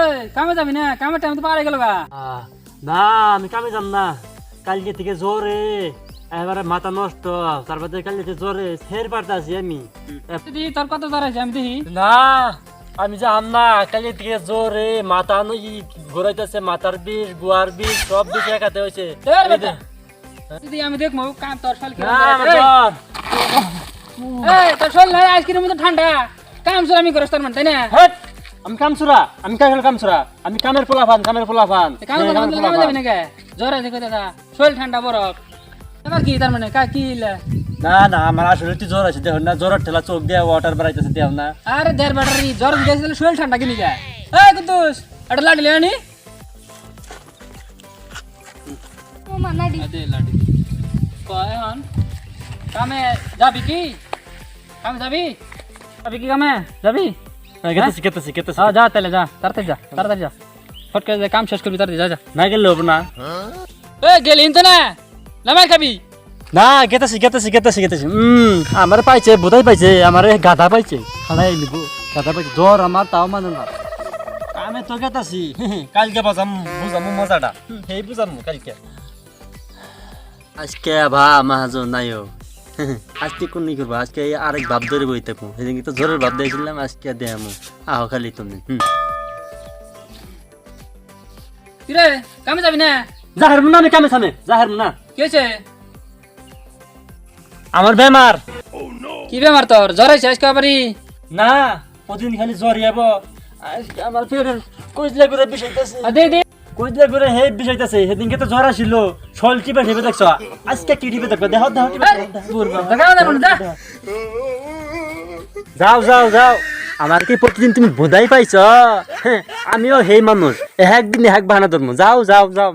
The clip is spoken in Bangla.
এই কামে যাবি না? কামের টাইম তো পারে গেল গা। না আমি কামে যাম না। কালকে থেকে এবারে মাথা নষ্ট। তারপরে কালকে থেকে জ্বরে ফের পারতাছি আমি। দিদি তোর কত দাঁড়াইছে আমি দেখি। না আমি যাম না। কালকে থেকে জ্বরে মাথা নই ঘুরাইতেছে মাথার বিষ গুয়ার বিষ সব বিষ একাতে হয়েছে। দিদি আমি দেখব। কাম তোর না। এই তোর শল নাই আইসক্রিম মতো ঠান্ডা। কাম চল আমি করস তোর মানে তাই না? হেট, আমি আমি কাজ কামছুরা আমি কামের পোলা ফান কামের পোলা ফান কাম কাম কামে না কে জ্বর আছে কই দাদা? শরীর ঠান্ডা বরফ। এবার কি তার মানে কা কি না না আমার আসলে একটু জ্বর আছে দেখ না জ্বরের ঠেলা চোখ দিয়ে ওয়াটার বেড়াইতেছে দেখ না। আরে দের ব্যাটারি জ্বর গেছিল শরীর ঠান্ডা কিনি কে এই কুদ্দুস এটা লাডি লেনি ও লাডি কয় হন কামে যাবি কি কামে যাবি যাবি কি কামে যাবি কেতেছি কেতেছি কেতেছি হ্যাঁ যা তাহলে যা তাড়াতাড়ি যা তাড়াতাড়ি যা ফটকে যা কাম শেষ করবি তাড়াতাড়ি যা যা না গেলে হবে না এ গেলি তো না নামাই খাবি না গেতেছি গেতেছি গেতেছি গেতেছি উম আমার পাইছে বোধাই পাইছে আমার এই গাধা পাইছে খানাই লিবো গাধা পাইছে জ্বর আমার তাও মানে না আমি তো গেতাছি কালকে বাজাম বুঝামু মজাটা সেই বুঝামু কালকে আজকে ভা মাহাজ নাইও আজকে কোন নি করব আজকে আরেক ভাব ধরে বই থাকব। সেদিন তো জ্বরের ভাব দিয়েছিলাম আজকে দেয়ামু আহ খালি তুমি কিরে কামে যাবি না? জাহের মুনা আমি কামে সামনে জাহের মুনা কি হয়েছে? আমার বেমার। কি বেমার তোর? জ্বর হয়েছে আজকে আবারই? না প্রতিদিন খালি জ্বর যাব আজকে আমার পেটের কইজলা করে দে দে। কইজলা করে হে বিষয়তেছে সেদিনকে তো জ্বর আসিল। শল টিপে টিপে দেখছ? আজকে কি টিপে দেখবে? দেহ দেহ টিপে দেখা না যা। যাও যাও যাও। আমার কি প্রতিদিন তুমি বোধাই পাইছ? আমিও সেই মানুষ। এক দিন এক বাহানা ধর্ম। যাও যাও যাও।